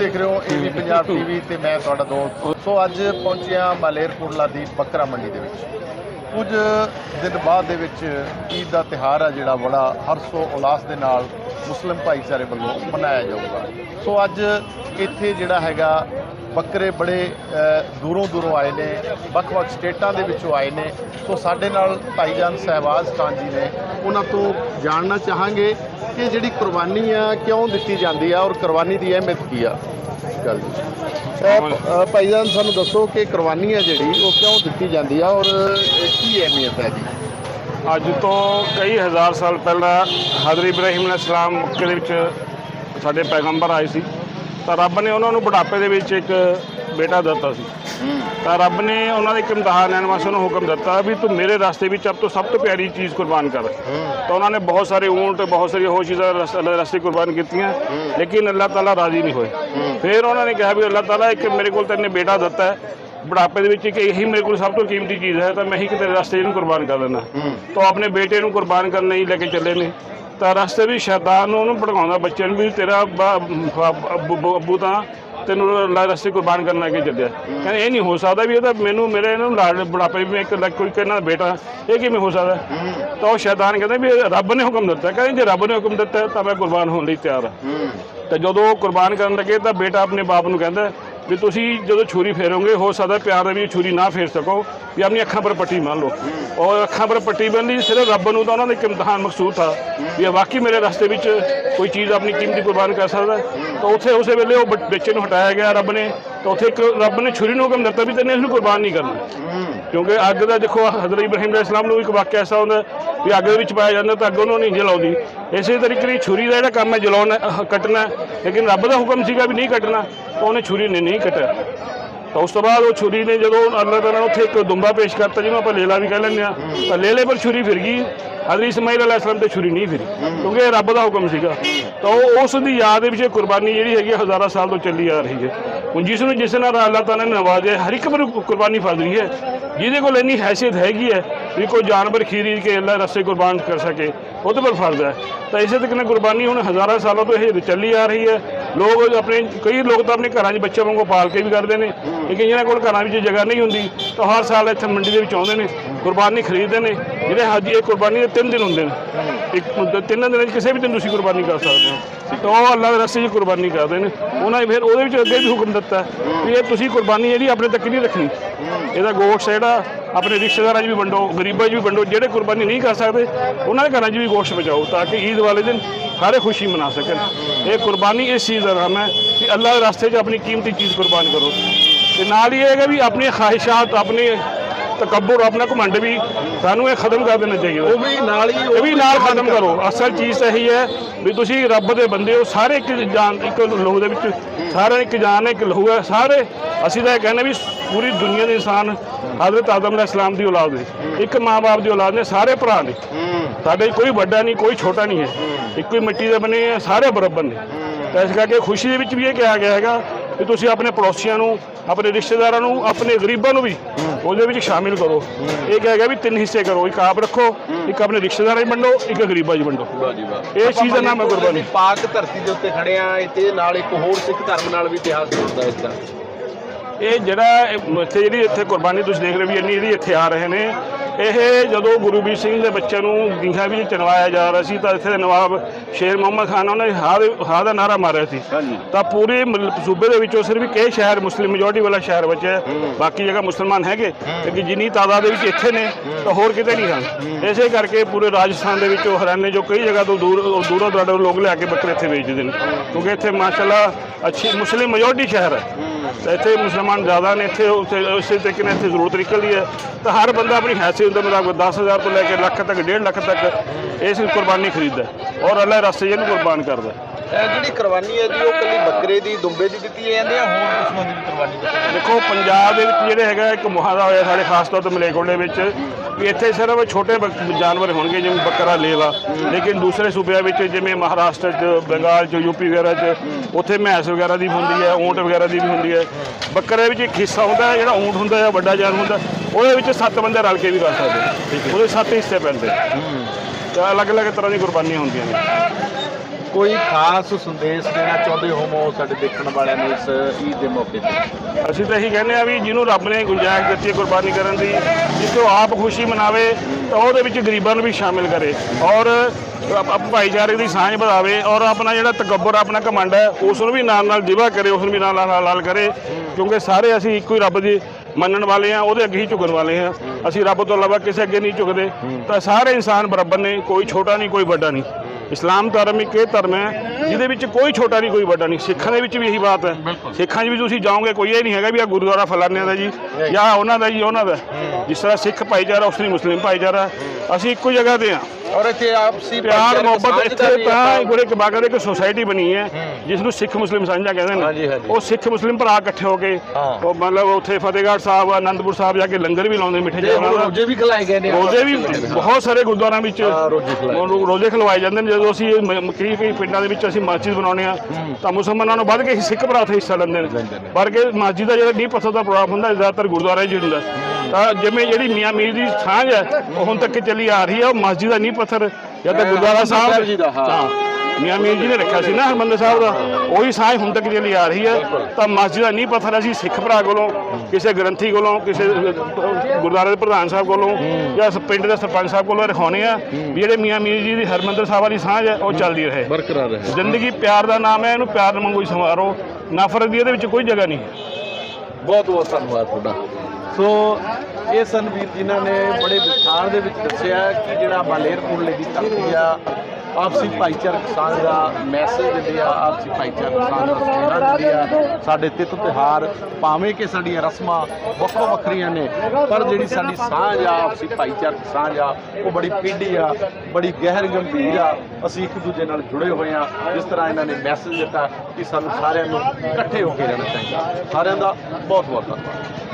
ਦੇਖ ਰਹੇ ਹੋ ਏਵੀ ਪੰਜਾਬ ਟੀਵੀ ਤੇ ਮੈਂ ਤੁਹਾਡਾ ਦੋਸਤ। ਸੋ ਅੱਜ ਪਹੁੰਚਿਆ ਮਾਲੇਰਕੋਟਲਾ ਦੀ ਬੱਕਰਾ ਮੰਡੀ ਦੇ ਵਿੱਚ। ਕੁਝ ਦਿਨ ਬਾਅਦ ਦੇ ਵਿੱਚ ਈਦ ਦਾ ਤਿਹਾਰ ਆ ਜਿਹੜਾ, ਬੜਾ ਹਰਸੋ ਉਲਾਸ ਦੇ ਨਾਲ ਮੁਸਲਿਮ ਭਾਈਚਾਰੇ ਵੱਲੋਂ ਮਨਾਇਆ ਜਾਊਗਾ। ਸੋ ਅੱਜ ਇੱਥੇ ਜਿਹੜਾ ਹੈਗਾ ਬੱਕਰੇ ਬੜੇ ਦੂਰੋਂ ਦੂਰੋਂ ਆਏ ਨੇ ਵੱਖ-ਵੱਖ ਸਟੇਟਾਂ ਦੇ ਵਿੱਚੋਂ ਆਏ ਨੇ। ਸੋ ਸਾਡੇ ਨਾਲ ਭਾਈਜਾਨ ਸਹਿਬਾਜ਼ ਖਾਨ ਜੀ ਨੇ ਉਹਨਾਂ ਤੋਂ ਜਾਣਨਾ ਚਾਹਾਂਗੇ ਕਿ ਜਿਹੜੀ ਕੁਰਬਾਨੀ ਆ ਕਿਉਂ ਦਿੱਤੀ ਜਾਂਦੀ ਆ ਔਰ ਕੁਰਬਾਨੀ ਦੀ ਅਹਿਮੀਅਤ ਕੀ ਆ। ਗੱਲ ਜੀ। ਸਾਹਿਬ ਅ, ਭਾਈਜਾਨ ਸਾਨੂੰ ਦੱਸੋ ਕਿ ਕੁਰਬਾਨੀ ਆ ਜਿਹੜੀ ਉਹ ਕਿਉਂ ਦਿੱਤੀ ਜਾਂਦੀ ਆ ਔਰ ਕੀ ਅਹਿਮੀਅਤ ਹੈ ਜੀ? ਅੱਜ ਤੋਂ ਕਈ ਹਜ਼ਾਰ ਸਾਲ ਪਹਿਲਾਂ ਹਜ਼ਰਤ ਇਬਰਾਹੀਮ ਅਲੈਹਿਸਲਾਮ ਮੱਕੇ ਦੇ ਵਿੱਚ ਸਾਡੇ ਪੈਗੰਬਰ ਆਏ ਸੀ। ਤਾਂ ਰੱਬ ਨੇ ਉਹਨਾਂ ਨੂੰ ਬੁਢਾਪੇ ਦੇ ਵਿੱਚ ਇੱਕ ਬੇਟਾ ਦਿੱਤਾ ਸੀ। ਤਾਂ ਰੱਬ ਨੇ ਉਹਨਾਂ ਦੇ ਇੱਕ ਇਮਤਿਹਾਨ ਲੈਣ ਵਾਸਤੇ ਉਹਨੂੰ ਹੁਕਮ ਦਿੱਤਾ ਵੀ ਤੂੰ ਮੇਰੇ ਰਸਤੇ ਵਿੱਚ ਅਬ ਤੋਂ ਸਭ ਤੋਂ ਪਿਆਰੀ ਚੀਜ਼ ਕੁਰਬਾਨ ਕਰ। ਤਾਂ ਉਹਨਾਂ ਨੇ ਬਹੁਤ ਸਾਰੇ ਊਂਟ ਬਹੁਤ ਸਾਰੀ ਹੋਰ ਚੀਜ਼ਾਂ ਰਸਤੇ ਕੁਰਬਾਨ ਕੀਤੀਆਂ ਲੇਕਿਨ ਅੱਲਾਹ ਤਾਲਾ ਰਾਜ਼ੀ ਨਹੀਂ ਹੋਏ। ਫਿਰ ਉਹਨਾਂ ਨੇ ਕਿਹਾ ਵੀ ਅੱਲਾਹ ਤਾਲਾ ਇੱਕ ਮੇਰੇ ਕੋਲ ਤੈਨੇ ਬੇਟਾ ਦਿੱਤਾ ਹੈ। ਬੁਢਾਪੇ ਦੇ ਵਿੱਚ ਇੱਕ ਇਹੀ ਮੇਰੇ ਕੋਲ ਸਭ ਤੋਂ ਕੀਮਤੀ ਚੀਜ਼ ਹੈ ਤਾਂ ਮੈਂ ਹੀ ਕਿਤੇ ਰਸਤੇ ਇਹਨੂੰ ਕੁਰਬਾਨ ਕਰ ਦਿੰਦਾ। ਤਾਂ ਆਪਣੇ ਬੇਟੇ ਨੂੰ ਕੁਰਬਾਨ ਕਰਨ ਲਈ ਲੈ ਕੇ ਚੱਲੇ ਨੇ। ਤਾਂ ਰਸਤੇ ਵੀ ਸ਼ੈਤਾਨ ਨੂੰ ਉਹਨੂੰ ਭੜਕਾਉਂਦਾ ਬੱਚੇ ਨੂੰ ਵੀ ਤੇਰਾ ਅੱਬੂ ਤਾਂ ਤੈਨੂੰ ਰਸਤੇ ਕੁਰਬਾਨ ਕਰਨ ਲੱਗੇ ਚੱਲਿਆ। ਕਹਿੰਦੇ ਇਹ ਨਹੀਂ ਹੋ ਸਕਦਾ ਵੀ ਇਹ ਤਾਂ ਮੈਨੂੰ ਮੇਰੇ ਇਹਨੂੰ ਲਾੜ ਬੁਢਾਪੇ ਵੀ ਇੱਕ ਲੱਗ- ਕੋਈ ਕਹਿੰਦਾ ਬੇਟਾ ਇਹ ਕਿਵੇਂ ਹੋ ਸਕਦਾ? ਤਾਂ ਉਹ ਸ਼ੈਤਾਨ ਕਹਿੰਦਾ ਵੀ ਰੱਬ ਨੇ ਹੁਕਮ ਦਿੱਤਾ। ਕਹਿੰਦੇ ਜੇ ਰੱਬ ਨੇ ਹੁਕਮ ਦਿੱਤਾ ਤਾਂ ਮੈਂ ਕੁਰਬਾਨ ਹੋਣ ਲਈ ਤਿਆਰ ਹਾਂ। ਤੇ ਜਦੋਂ ਉਹ ਕੁਰਬਾਨ ਕਰਨ ਲੱਗੇ ਤਾਂ ਬੇਟਾ ਆਪਣੇ ਬਾਪ ਨੂੰ ਕਹਿੰਦਾ ਵੀ ਤੁਸੀਂ ਜਦੋਂ ਛੁਰੀ ਫੇਰੋਗੇ, ਹੋ ਸਕਦਾ ਪਿਆਰ ਦੇ ਵੀ ਛੁਰੀ ਨਾ ਫੇਰ ਸਕੋ, ਵੀ ਆਪਣੀ ਅੱਖਾਂ ਪਰ ਪੱਟੀ ਮੰਨ ਲਓ। ਔਰ ਅੱਖਾਂ ਪਰ ਪੱਟੀ ਬੰਨ੍ਹੀ ਸਿਰਫ ਰੱਬ ਨੂੰ ਤਾਂ ਉਹਨਾਂ ਦਾ ਇੱਕ ਇਮਤਿਹਾਨ ਮਕਸੂਦ ਥਾ ਵੀ ਇਹ ਵਾਕਈ ਮੇਰੇ ਰਸਤੇ ਵਿੱਚ ਕੋਈ ਚੀਜ਼ ਆਪਣੀ ਕੀਮਤੀ ਕੁਰਬਾਨ ਕਰ ਸਕਦਾ। ਤਾਂ ਉੱਥੇ ਉਸੇ ਵੇਲੇ ਉਹ ਬ- ਬੱਚੇ ਨੂੰ ਹਟਾਇਆ ਗਿਆ ਰੱਬ ਨੇ। ਤਾਂ ਉੱਥੇ ਇੱਕ ਰੱਬ ਨੇ ਛੁਰੀ ਨੂੰ ਹੁਕਮ ਦਿੱਤਾ ਵੀ ਤੈਨੇ ਇਹਨੂੰ ਕੁਰਬਾਨ ਨਹੀਂ ਕਰਨਾ। ਕਿਉਂਕਿ ਅੱਗ ਦਾ ਦੇਖੋ ਹਜ਼ਰਤ ਇਬਰਾਹੀਮ ਅਲੈਹਿਸ ਸਲਾਮ ਨੂੰ ਇੱਕ ਵਾਕਿਆ ਐਸਾ ਹੁੰਦਾ ਵੀ ਅੱਗ ਦੇ ਵਿੱਚ ਪਾਇਆ ਜਾਂਦਾ ਤਾਂ ਅੱਗ ਉਹਨੂੰ ਨਹੀਂ ਜਲਾਉਂਦੀ। ਇਸੇ ਤਰੀਕੇ ਨਾਲ ਛੁਰੀ ਦਾ ਜਿਹੜਾ ਕੰਮ ਹੈ ਜਲਾਉਣਾ ਕੱਟਣਾ, ਲੇਕਿਨ ਰੱਬ ਦਾ ਹੁਕਮ ਸੀਗਾ ਵੀ ਨਹੀਂ ਕੱਟਣਾ, ਤਾਂ ਉਹਨੇ ਛੁਰੀ ਨੇ ਨਹੀਂ ਕੱਟਿਆ। ਤਾਂ ਉਸ ਤੋਂ ਬਾਅਦ ਉਹ ਛੁਰੀ ਨੇ ਜਦੋਂ ਅੱਲਾਹ ਤਾਲਾ ਨੇ ਉੱਥੇ ਇੱਕ ਦੁੰਬਾ ਪੇਸ਼ ਕਰਤਾ ਜਿਹਨੂੰ ਆਪਾਂ ਲੇਲਾ ਵੀ ਕਹਿ ਲੈਂਦੇ ਆ ਤਾਂ ਲੇਲੇ ਪਰ ਛੁਰੀ ਫਿਰ ਗਈ, ਹਜ਼ਰਤ ਇਸਮਾਈਲ ਅਲੈਹਿਸ ਤੇ ਛੁਰੀ ਨਹੀਂ ਫਿਰੀ ਕਿਉਂਕਿ ਇਹ ਰੱਬ ਦਾ ਹੁਕਮ ਸੀਗਾ। ਤਾਂ ਉਹ ਉਸ ਦੀ ਯਾਦ ਦੇ ਵਿੱਚ ਇਹ ਕੁਰਬਾਨੀ ਜਿਹੜੀ ਹੈਗੀ ਹੈ ਹਜ਼ਾਰਾਂ ਸਾਲ ਤੋਂ ਚੱਲੀ ਆ ਰਹੀ ਹੈ। ਹੁਣ ਜਿਸ ਨੂੰ ਜਿਸ ਨਾਲ ਅੱਲਾਹ ਤਾਲਾ ਨੇ ਨਵਾਜ਼ਿਆ ਹਰ ਇੱਕ ਪਰ ਕੁਰਬਾਨੀ ਫਰਜ਼ ਰਹੀ ਹੈ। ਜਿਹਦੇ ਕੋਲ ਇੰਨੀ ਹੈਸੀਅਤ ਹੈਗੀ ਹੈ ਵੀ ਕੋਈ ਜਾਨਵਰ ਖੀਰੀ ਕੇ ਅੱਲਾਹ ਰਸਤੇ ਕੁਰਬਾਨ ਕਰ ਸਕੇ ਉਹਦੇ ਪਰ ਫਰਜ਼ ਹੈ। ਤਾਂ ਇਸੇ ਤਰੀਕੇ ਨਾਲ ਕੁਰਬਾਨੀ ਹੁਣ ਹਜ਼ਾਰਾਂ ਸਾਲਾਂ ਤੋਂ ਇਹ ਚੱਲੀ ਆ ਰਹੀ ਹੈ। ਲੋਕ ਆਪਣੇ, ਕਈ ਲੋਕ ਤਾਂ ਆਪਣੇ ਘਰਾਂ 'ਚ ਬੱਚੇ ਵਾਂਗੂ ਪਾਲ ਕੇ ਵੀ ਕਰਦੇ ਨੇ, ਲੇਕਿਨ ਜਿਹਨਾਂ ਕੋਲ ਘਰਾਂ ਵਿੱਚ ਜਗ੍ਹਾ ਨਹੀਂ ਹੁੰਦੀ, ਤਾਂ ਹਰ ਸਾਲ ਇੱਥੇ ਮੰਡੀ ਦੇ ਵਿੱਚ ਆਉਂਦੇ ਨੇ, ਕੁਰਬਾਨੀ ਖਰੀਦਦੇ ਨੇ। ਜਿਹੜੇ ਹਾਜੀ, ਇਹ ਕੁਰਬਾਨੀ ਦੇ ਤਿੰਨ ਦਿਨ ਹੁੰਦੇ ਨੇ। ਇੱਕ ਤਿੰਨਾਂ ਦਿਨਾਂ 'ਚ ਕਿਸੇ ਵੀ ਦਿਨ ਤੁਸੀਂ ਕੁਰਬਾਨੀ ਕਰ ਸਕਦੇ ਹੋ। ਤਾਂ ਉਹ ਅੱਲਾ ਦੇ ਰਸਤੇ 'ਚ ਕੁਰਬਾਨੀ ਕਰਦੇ ਨੇ। ਉਹਨਾਂ ਨੇ ਫਿਰ ਉਹਦੇ ਵਿੱਚ ਅੱਗੇ ਵੀ ਹੁਕਮ ਦਿੱਤਾ ਵੀ ਇਹ ਤੁਸੀਂ ਕੁਰਬਾਨੀ ਜਿਹੜੀ ਆਪਣੇ ਤੱਕ ਨਹੀਂ ਰੱਖਣੀ। ਇਹਦਾ ਗੋਸ਼ਤ ਜਿਹੜਾ, ਆਪਣੇ ਰਿਸ਼ਤੇਦਾਰਾਂ 'ਚ ਵੀ ਵੰਡੋ, ਗਰੀਬਾਂ 'ਚ ਵੀ ਵੰਡੋ, ਜਿਹੜੇ ਕੁਰਬਾਨੀ ਨਹੀਂ ਕਰ ਸਕਦੇ, ਉਹਨਾਂ ਦੇ ਘਰਾਂ 'ਚ ਵੀ ਗੋਸ਼ਤ ਬਚਾਓ ਤਾਂ ਕਿ ਈਦ ਵਾਲੇ ਦਿਨ ਸਾਰੇ ਖੁਸ਼ੀ ਮਨਾ ਸਕਣ। ਇਹ ਕੁਰਬਾਨੀ ਇਸ ਚੀਜ਼ ਦਾ ਨਾਮ ਹੈ ਕਿ ਅੱਲਾ ਦੇ ਰਸਤੇ 'ਚ ਆਪਣੀ ਕੀਮਤੀ ਚੀਜ਼ ਕੁਰਬਾਨ ਕਰੋ। ਤੇ ਨਾਲ ਹੀ ਇਹ ਹੈਗਾ ਵੀ ਆਪਣੀਆਂ ਖਾਹਿਸ਼ਾਤ ਆਪਣੇ ਤਕੱਬਰ ਆਪਣਾ ਘਮੰਡ ਵੀ। ਸਾਨੂੰ ਇਹ ਖਤਮ ਕਰ ਦੇਣਾ ਚਾਹੀਦਾ। ਉਹ ਵੀ ਨਾਲ ਹੀ ਇਹ ਵੀ ਨਾਲ ਖਤਮ ਕਰੋ। ਅਸਲ ਚੀਜ਼ ਇਹੀ ਹੈ ਵੀ ਤੁਸੀਂ ਰੱਬ ਦੇ ਬੰਦੇ ਹੋ। ਸਾਰੇ ਇੱਕ ਜਾਨ ਇੱਕ ਲਹੂ ਦੇ ਵਿੱਚ ਸਾਰੇ ਇੱਕ ਜਾਨ ਹੈ ਇੱਕ ਲਹੂ ਹੈ। ਸਾਰੇ ਅਸੀਂ ਤਾਂ ਇਹ ਕਹਿੰਦੇ ਵੀ ਪੂਰੀ ਦੁਨੀਆ ਦੇ ਇਨਸਾਨ ਹਜ਼ਰਤ ਆਦਮ ਅਲੈਹਿਸ ਸਲਾਮ ਦੀ ਔਲਾਦ ਨੇ। ਇੱਕ ਮਾਂ-ਬਾਪ ਦੀ ਔਲਾਦ ਨੇ ਸਾਰੇ ਭਰਾ ਨੇ। ਸਾਡੇ ਕੋਈ ਵੱਡਾ ਨਹੀਂ ਕੋਈ ਛੋਟਾ ਨਹੀਂ ਹੈ। ਇੱਕੋ ਹੀ ਮਿੱਟੀ ਦੇ ਬਣੇ ਸਾਰੇ ਬਰਾਬਰ ਨੇ। ਤਾਂ ਇਸ ਕਰਕੇ ਖੁਸ਼ੀ ਦੇ ਵਿੱਚ ਵੀ ਇਹ ਕਿਹਾ ਗਿਆ ਹੈਗਾ ਕਿ ਤੁਸੀਂ ਆਪਣੇ ਪੜੋਸੀਆਂ ਨੂੰ ਆਪਣੇ ਰਿਸ਼ਤੇਦਾਰਾਂ ਨੂੰ ਆਪਣੇ ਗਰੀਬਾਂ ਨੂੰ ਵੀ ਉਹਦੇ ਵਿੱਚ ਸ਼ਾਮਿਲ ਕਰੋ। ਇਹ ਕਿਹਾ ਗਿਆ ਵੀ ਤਿੰਨ ਹਿੱਸੇ ਕਰੋ ਇੱਕ ਆਪ ਰੱਖੋ ਇੱਕ ਆਪਣੇ ਰਿਸ਼ਤੇਦਾਰਾਂ 'ਚ ਵੰਡੋ ਇੱਕ ਗਰੀਬਾਂ 'ਚ ਵੰਡੋ। ਇਹ ਚੀਜ਼ ਦਾ ਨਾਮ ਹੈ ਕੁਰਬਾਨੀ ਪਾਕ ਧਰਤੀ ਦੇ ਉੱਤੇ ਖੜੇ ਆ ਨਾਲ ਇੱਕ ਹੋਰ ਸਿੱਖ ਧਰਮ ਨਾਲ ਵੀ ਇਤਿਹਾਸ ਜੁੜਦਾ ਇਸ ਦਾ ਇਹ ਜਿਹੜਾ ਇੱਥੇ ਜਿਹੜੀ ਇੱਥੇ ਕੁਰਬਾਨੀ ਤੁਸੀਂ ਦੇਖ ਰਹੇ ਵੀ ਇੰਨੀ ਜਿਹੜੀ ਇੱਥੇ ਆ ਰਹੇ ਨੇ ਇਹ ਜਦੋਂ ਗੁਰੂ ਬੀਰ ਸਿੰਘ ਦੇ ਬੱਚਿਆਂ ਨੂੰ ਦਿਖਾ ਵੀ ਚਣਵਾਇਆ ਜਾ ਰਿਹਾ ਸੀ ਤਾਂ ਇੱਥੇ ਦੇ ਨਵਾਬ ਸ਼ੇਰ ਮੁਹੰਮਦ ਖਾਨ ਉਹਨਾਂ ਨੇ ਹਾਹ ਦੇ- ਨਾਰਾ ਮਾਰਿਆ ਸੀ। ਤਾਂ ਪੂਰੇ ਸੂਬੇ ਦੇ ਵਿੱਚੋਂ ਸਿਰਫ ਇੱਕ ਸ਼ਹਿਰ ਮੁਸਲਿਮ ਮੈਜੋਰਟੀ ਵਾਲਾ ਸ਼ਹਿਰ ਬਚਿਆ। ਬਾਕੀ ਜਗ੍ਹਾ ਮੁਸਲਮਾਨ ਹੈਗੇ। ਲੇਕਿਨ ਜਿੰਨੀ ਤਾਦਾਦ ਦੇ ਵਿੱਚ ਇੱਥੇ ਨੇ ਤਾਂ ਹੋਰ ਕਿਤੇ ਨਹੀਂ ਹਨ। ਇਸੇ ਕਰਕੇ ਪੂਰੇ ਰਾਜਸਥਾਨ ਦੇ ਵਿੱਚੋਂ ਹਰਿਆਣੇ ਜੋ ਕਈ ਜਗ੍ਹਾ ਤੋਂ ਦੂਰ ਦੂਰੋਂ ਦਰਾਡੋਂ ਲੋਕ ਲਿਆ ਕੇ ਬੱਕਰੇ ਇੱਥੇ ਵੇਚਦੇ ਨੇ। ਕਿਉਂਕਿ ਇੱਥੇ ਮਾਸ਼ਾਅੱਲਾ ਅੱਛੀ ਮੁਸਲਿਮ ਮੈਜੋਰਟੀ ਸ਼ਹਿਰ ਹੈ। ਤਾਂ ਇੱਥੇ ਮੁਸਲਮਾਨ ਜ਼ਿਆਦਾ ਨੇ, ਇੱਥੇ ਉੱਥੇ, ਉਸੇ ਤਰੀਕੇ ਨਾਲ ਇੱਥੇ ਜ਼ਰੂਰਤ ਨਿਕਲਦੀ ਹੈ। ਤਾਂ ਹਰ ਬੰਦਾ ਆਪਣੀ ਹੈਸੀਅਤ ਦੇ ਮੁਤਾਬਕ 10000 ਤੋਂ ਲੈ ਕੇ ਲੱਖ ਤੱਕ 1.5 ਲੱਖ ਤੱਕ ਇਸ ਕੁਰਬਾਨੀ ਖਰੀਦਦਾ ਔਰ ਅੱਲਾਹ ਰਸਤੇ 'ਚ ਇਹਨੂੰ ਕੁਰਬਾਨ ਕਰਦਾ ਜਿਹੜੀ ਕੁਰਬਾਨੀ ਹੈ ਜੀ ਉਹ ਕੱਲੀ ਬੱਕਰੇ ਦੀ ਦੁੰਬੇ ਦੀ ਦਿੱਤੀ ਜਾਂਦੀ ਹੈ ਹੋਰ ਕਿਸਮਾਂ ਦੀ ਵੀ ਕੁਰਬਾਨੀ ਦਿੱਤੀ ਦੇਖੋ ਪੰਜਾਬ ਦੇ ਵਿੱਚ ਜਿਹੜੇ ਹੈਗਾ ਇੱਕ ਮੁਹਾਰਾ ਹੋਇਆ ਸਾਡੇ ਖਾਸ ਤੌਰ ਤੇ ਮਲੇਕੋਟਲੇ ਵਿੱਚ ਵੀ ਇੱਥੇ ਸਿਰਫ ਛੋਟੇ ਬਕ- ਜਾਨਵਰ ਹੋਣਗੇ ਜਿਵੇਂ ਬੱਕਰਾ ਲੇਲਾ ਲੇਕਿਨ ਦੂਸਰੇ ਸੂਬਿਆਂ ਵਿੱਚ ਜਿਵੇਂ ਮਹਾਰਾਸ਼ਟਰ 'ਚ ਬੰਗਾਲ 'ਚ ਯੂਪੀ ਵਗੈਰਾ 'ਚ ਉੱਥੇ ਮੈਂਸ ਵਗੈਰਾ ਦੀ ਵੀ ਹੁੰਦੀ ਹੈ ਊਂਟ ਵਗੈਰਾ ਦੀ ਵੀ ਹੁੰਦੀ ਹੈ। ਬੱਕਰੇ ਵਿੱਚ ਇੱਕ ਹਿੱਸਾ ਹੁੰਦਾ ਹੈ ਜਿਹੜਾ ਊਂਟ ਹੁੰਦਾ ਹੈ ਵੱਡਾ ਜਾਨਵਰ ਹੁੰਦਾ ਉਹਦੇ ਵਿੱਚ ਸੱਤ ਬੰਦੇ ਰਲ ਕੇ ਵੀ ਕਰ ਸਕਦੇ ਉਹਦੇ ਸੱਤ ਹਿੱਸੇ ਪੈਂਦੇ ਤਾਂ ਅਲੱਗ-ਅਲੱਗ ਤਰ੍ਹਾਂ ਦੀ ਕੁਰਬਾਨੀਆਂ ਹੁੰਦੀਆਂ ਨੇ। ਕੋਈ ਖਾਸ ਸੰਦੇਸ਼ ਦੇਣਾ ਚਾਹੁੰਦੇ ਹੋਵੋ ਸਾਡੇ ਦੇਖਣ ਵਾਲਿਆਂ ਨੂੰ ਇਸ ਈਦ ਦੇ ਮੌਕੇ ਤੇ? ਅਸੀਂ ਤਾਂ ਇਹੀ ਕਹਿੰਦੇ ਆ ਵੀ ਜਿਹਨੂੰ ਰੱਬ ਨੇ ਗੁੰਜਾਇਸ਼ ਦਿੱਤੀ ਹੈ ਕੁਰਬਾਨੀ ਕਰਨ ਦੀ ਜਿੱਥੇ ਆਪ ਖੁਸ਼ੀ ਮਨਾਵੇ, ਤਾਂ ਉਹਦੇ ਵਿੱਚ ਗਰੀਬਾਂ ਨੂੰ ਵੀ ਸ਼ਾਮਿਲ ਕਰੇ ਔਰ ਭਾਈਚਾਰੇ ਦੀ ਸਾਂਝ ਵਧਾਵੇ ਔਰ ਆਪਣਾ ਜਿਹੜਾ ਤਕੱਬਰ, ਆਪਣਾ ਘਮੰਡ ਹੈ, ਉਸ ਨੂੰ ਵੀ ਨਾਲ ਨਾਲ ਜਿਵਾ ਕਰੇ, ਉਸ ਨੂੰ ਵੀ ਨਾਲ ਨਾਲ ਨਾਲ ਕਰੇ, ਕਿਉਂਕਿ ਸਾਰੇ ਅਸੀਂ ਇੱਕੋ ਹੀ ਰੱਬ ਦੀ ਮੰਨਣ ਵਾਲੇ ਆ ਉਹਦੇ ਅੱਗੇ ਹੀ ਝੁਕਣ ਵਾਲੇ ਆ ਅਸੀਂ ਰੱਬ ਤੋਂ ਇਲਾਵਾ ਕਿਸੇ ਅੱਗੇ ਨਹੀਂ ਝੁਕਦੇ। ਤਾਂ ਸਾਰੇ ਇਨਸਾਨ ਬਰਾਬਰ ਨੇ, ਕੋਈ ਛੋਟਾ ਨਹੀਂ, ਕੋਈ ਵੱਡਾ ਨਹੀਂ। ਇਸਲਾਮ ਧਰਮ ਇੱਕ ਇਹ ਧਰਮ ਹੈ ਜਿਹਦੇ ਵਿੱਚ ਕੋਈ ਛੋਟਾ ਨਹੀਂ ਕੋਈ ਵੱਡਾ ਨਹੀਂ। ਸਿੱਖਾਂ ਦੇ ਵਿੱਚ ਵੀ ਇਹੀ ਬਾਤ ਹੈ। ਸਿੱਖਾਂ 'ਚ ਵੀ ਤੁਸੀਂ ਜਾਓਗੇ ਕੋਈ ਇਹ ਨਹੀਂ ਹੈਗਾ ਵੀ ਆ ਗੁਰਦੁਆਰਾ ਫਲਾਨਿਆਂ ਦਾ ਜੀ ਜਾਂ ਉਹਨਾਂ ਦਾ ਜੀ ਉਹਨਾਂ ਦਾ। ਜਿਸ ਤਰ੍ਹਾਂ ਸਿੱਖ ਭਾਈਚਾਰਾ ਉਸ ਤਰ੍ਹਾਂ ਮੁਸਲਿਮ ਭਾਈਚਾਰਾ। ਅਸੀਂ ਇੱਕੋ ਜਗ੍ਹਾ ਤੇ ਆ ਔਰ ਇੱਥੇ ਆਪਸੀ ਪਿਆਰ ਮੁਹੱਬਤ ਇੱਥੇ ਤਾਂ ਗੁਰੇ ਕਬਾਗਾ ਦੇ ਇੱਕ ਸੁਸਾਇਟੀ ਬਣੀ ਹੈ ਜਿਸ ਨੂੰ ਸਿੱਖ ਮੁਸਲਿਮ ਸਾਂਝਾ ਕਹਿੰਦੇ ਨੇ। ਉਹ ਸਿੱਖ ਮੁਸਲਿਮ ਭਰਾ ਇਕੱਠੇ ਹੋ ਕੇ। ਉਹ ਮਤਲਬ ਉੱਥੇ ਫਤਿਹਗੜ੍ਹ ਸਾਹਿਬ ਆਨੰਦਪੁਰ ਸਾਹਿਬ ਜਾ ਕੇ ਲੰਗਰ ਵੀ ਲਾਉਂਦੇ ਮਿੱਠੇ ਦਾ ਰੋਜੇ ਵੀ ਖਿਲਾਏ ਗਏ ਨੇ ਰੋਜ਼ੇ ਵੀ ਬਹੁਤ ਸਾਰੇ ਗੁਰਦੁਆਰਿਆਂ ਵਿੱਚ ਰੋਜ਼ੇ ਖਲਵਾਏ ਜਾਂਦੇ ਨੇ। ਜਦੋਂ ਅਸੀਂ ਕਈ ਕਈ ਪਿੰਡਾਂ ਦੇ ਵਿੱਚ ਅਸੀਂ ਮਸਜਿਦ ਬਣਾਉਂਦੇ ਆ ਤਾਂ ਮੁਸਲਮਾਨਾਂ ਨੂੰ ਵੱਧ ਕੇ ਸਿੱਖ ਭਰਾ ਉੱਥੇ ਹਿੱਸਾ ਲੈਂਦੇ ਨੇ। ਪਰ ਕਿ ਮਸਜਿਦ ਦਾ ਜਿਹੜਾ ਨੀਂਹ ਪੱਥਰ ਦਾ ਪ੍ਰੋਗਰਾਮ ਹੁੰਦਾ ਜ਼ਿਆਦਾਤਰ ਗੁਰਦੁਆਰੇ 'ਚ ਹੁੰਦਾ। ਤਾਂ ਜਿਵੇਂ ਜਿਹੜੀ ਮੀਆਂ ਮੀਰ ਦੀ ਸਾਂਝ ਹੈ ਉਹ ਹੁਣ ਤੱਕ ਚੱਲੀ ਆ ਰਹੀ ਹੈ ਉਹ ਮਸਜਿਦ ਦਾ ਨੀਂਹ ਪੱਥਰ ਜਾਂ ਤਾਂ ਗੁਰਦੁਆਰਾ ਸਾਹਿਬ ਜੀ ਦਾ, ਹਾਂ। ਮੀਆਂ ਮੀਰ ਜੀ ਨੇ ਰੱਖਿਆ ਸੀ ਨਾ ਹਰਮੰਦਰ ਸਾਹਿਬ ਦਾ ਉਹੀ ਸਾਂਝ ਹੁਣ ਤੱਕ ਚੱਲੀ ਆ ਰਹੀ ਹੈ। ਤਾਂ ਮਸਜਿਦ ਦਾ ਨੀਂਹ ਪੱਥਰ ਅਸੀਂ ਸਿੱਖ ਭਰਾ ਕੋਲੋਂ ਕਿਸੇ ਗ੍ਰੰਥੀ ਕੋਲੋਂ ਕਿਸੇ ਗੁਰਦੁਆਰੇ ਦੇ ਪ੍ਰਧਾਨ ਸਾਹਿਬ ਕੋਲੋਂ ਜਾਂ ਪਿੰਡ ਦੇ ਸਰਪੰਚ ਸਾਹਿਬ ਕੋਲੋਂ ਰਖਾਉਣੇ ਆ ਵੀ ਜਿਹੜੇ ਮੀਆਂ ਮੀਰ ਜੀ ਦੀ ਹਰਮੰਦਰ ਸਾਹਿਬ ਵਾਲੀ ਸਾਂਝ ਹੈ ਉਹ ਚੱਲਦੀ ਰਹੇ। ਬਰਕਰਾਰ ਰਹੇ। ਜ਼ਿੰਦਗੀ ਪਿਆਰ ਦਾ ਨਾਮ ਹੈ ਇਹਨੂੰ ਪਿਆਰ ਨਾਲ ਮੰਗੋ ਸਮਾਰੋ ਨਫ਼ਰਤ ਦੀ ਇਹਦੇ ਵਿੱਚ ਕੋਈ ਜਗ੍ਹਾ ਨਹੀਂ ਹੈ। ਬਹੁਤ ਬਹੁਤ ਧੰਨਵਾਦ ਤੁਹਾਡਾ। ਸੋ ਇਹ ਸਨ ਵੀਰ ਜਿਨ੍ਹਾਂ ਨੇ ਬੜੇ ਵਿਸਥਾਰ ਦੇ ਵਿੱਚ ਦੱਸਿਆ ਕਿ ਜਿਹੜਾ ਮਾਲੇਰਪੁਰਲੇ ਦੀ ਧਰਤੀ ਆ ਆਪਸੀ ਭਾਈਚਾਰਕ ਸਾਂਝ ਦਾ ਮੈਸੇਜ ਦਿੰਦੀ ਆ ਆਪਸੀ ਭਾਈਚਾਰਕ ਸਾਂਝ ਦਾ ਸੁਨੇਹਾ ਦਿੰਦੀ ਆ ਸਾਡੇ ਤਿੱਥ ਤਿਉਹਾਰ ਭਾਵੇਂ ਕਿ ਸਾਡੀਆਂ ਰਸਮਾਂ ਵੱਖੋ ਵੱਖਰੀਆਂ ਨੇ, ਪਰ ਜਿਹੜੀ ਸਾਡੀ ਸਾਂਝ ਆ, ਆਪਸੀ ਭਾਈਚਾਰਕ ਸਾਂਝ ਆ, ਉਹ ਬੜੀ ਪੀਢੀ ਆ, ਬੜੀ ਗਹਿਰ ਗੰਭੀਰ ਆ। ਅਸੀਂ ਇੱਕ ਦੂਜੇ ਨਾਲ ਜੁੜੇ ਹੋਏ ਆ, ਜਿਸ ਤਰ੍ਹਾਂ ਇਹਨਾਂ ਨੇ ਮੈਸੇਜ ਦਿੱਤਾ ਕਿ ਸਾਨੂੰ ਸਾਰਿਆਂ ਨੂੰ ਇਕੱਠੇ ਹੋ ਕੇ ਰਹਿਣਾ ਚਾਹੀਦਾ। ਸਾਰਿਆਂ ਦਾ ਬਹੁਤ ਬਹੁਤ ਧੰਨਵਾਦ।